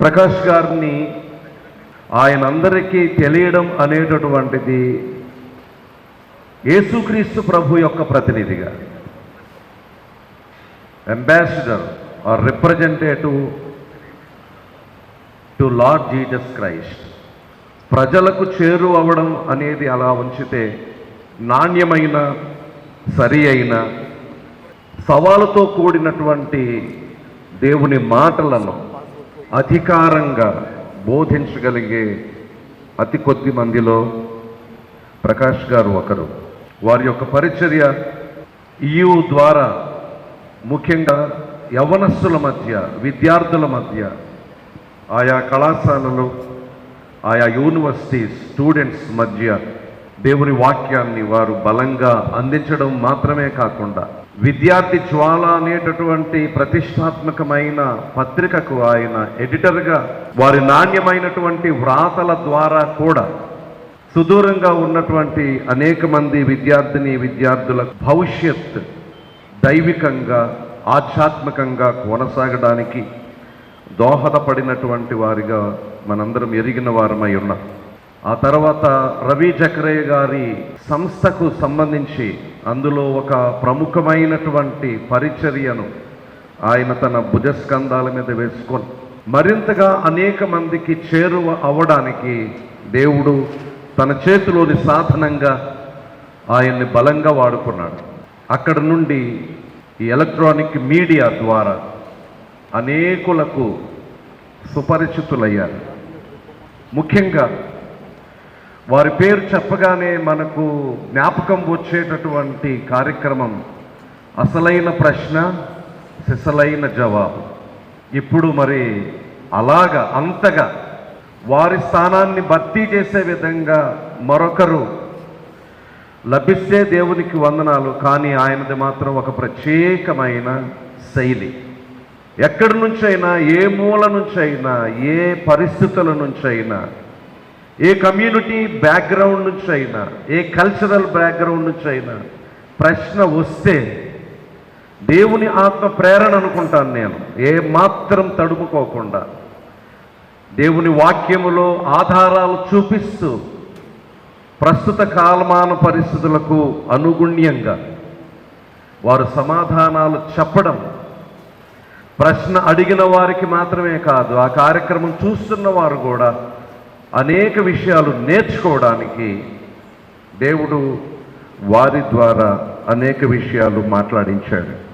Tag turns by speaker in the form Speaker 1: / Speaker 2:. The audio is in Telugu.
Speaker 1: ప్రకాష్ గారిని ఆయన అందరికీ తెలియడం అనేటటువంటిది యేసుక్రీస్తు ప్రభు యొక్క ప్రతినిధిగా ambassador or representative to Lord Jesus Christ ప్రజలకు చేరు అవ్వడం అనేది అలా ఉంచితే నాణ్యమైన సరి అయిన సవాలుతో కూడినటువంటి దేవుని మాటలను అధికారంగా బోధించగలిగే అతి కొద్ది మందిలో ప్రకాష్ గారు ఒకరు. వారి యొక్క పరిచర్య ఈయు ద్వారా ముఖ్యంగా యవనస్సుల మధ్య విద్యార్థుల మధ్య ఆయా కళాశాలలు ఆయా యూనివర్సిటీస్ స్టూడెంట్స్ మధ్య దేవుని వాక్యాన్ని వారు బలంగా అందించడం మాత్రమే కాకుండా విద్యార్థి జ్వాల అనేటటువంటి ప్రతిష్టాత్మకమైన పత్రికకు ఆయన ఎడిటర్గా వారి నాణ్యమైనటువంటి వ్రాతల ద్వారా కూడా సుదూరంగా ఉన్నటువంటి అనేక మంది విద్యార్థిని విద్యార్థుల భవిష్యత్ దైవికంగా ఆధ్యాత్మికంగా కొనసాగడానికి దోహదపడినటువంటి వారిగా మనందరం ఎరిగిన వారమై ఉన్నాం. ఆ తర్వాత రవి చక్రయ్య గారి సంస్థకు సంబంధించి అందులో ఒక ప్రముఖమైనటువంటి పరిచర్యను ఆయన తన భుజస్కంధాల మీద వేసుకొని మరింతగా అనేక మందికి చేరువ అవ్వడానికి దేవుడు తన చేతిలోని సాధనంగా ఆయన్ని బలంగా వాడుకున్నాడు. అక్కడ నుండి ఈ ఎలక్ట్రానిక్ మీడియా ద్వారా అనేకులకు సుపరిచితులయ్యారు. ముఖ్యంగా వారి పేరు చెప్పగానే మనకు జ్ఞాపకం వచ్చేటటువంటి కార్యక్రమం అసలైన ప్రశ్న సిసలైన జవాబు. ఇప్పుడు మరి అలాగా అంతగా వారి స్థానాన్ని భర్తీ చేసే విధంగా మరొకరు లభిస్తే దేవునికి వందనాలు కానీ ఆయనది మాత్రం ఒక ప్రత్యేకమైన శైలి. ఎక్కడి నుంచైనా ఏ మూల నుంచైనా ఏ పరిస్థితుల నుంచైనా ఏ కమ్యూనిటీ బ్యాక్గ్రౌండ్ నుంచి అయినా ఏ కల్చరల్ బ్యాక్గ్రౌండ్ నుంచి అయినా ప్రశ్న వస్తే దేవుని ఆత్మ ప్రేరణ అనుకుంటాను నేను. ఏ మాత్రం తడుముకోకుండా దేవుని వాక్యములో ఆధారాలు చూపిస్తూ ప్రస్తుత కాలమాన పరిస్థితులకు అనుగుణ్యంగా వారు సమాధానాలు చెప్పడం ప్రశ్న అడిగిన వారికి మాత్రమే కాదు ఆ కార్యక్రమం చూస్తున్న వారు కూడా అనేక విషయాలు నేర్చుకోవడానికి దేవుడు వారి ద్వారా అనేక విషయాలు మాట్లాడించాడు.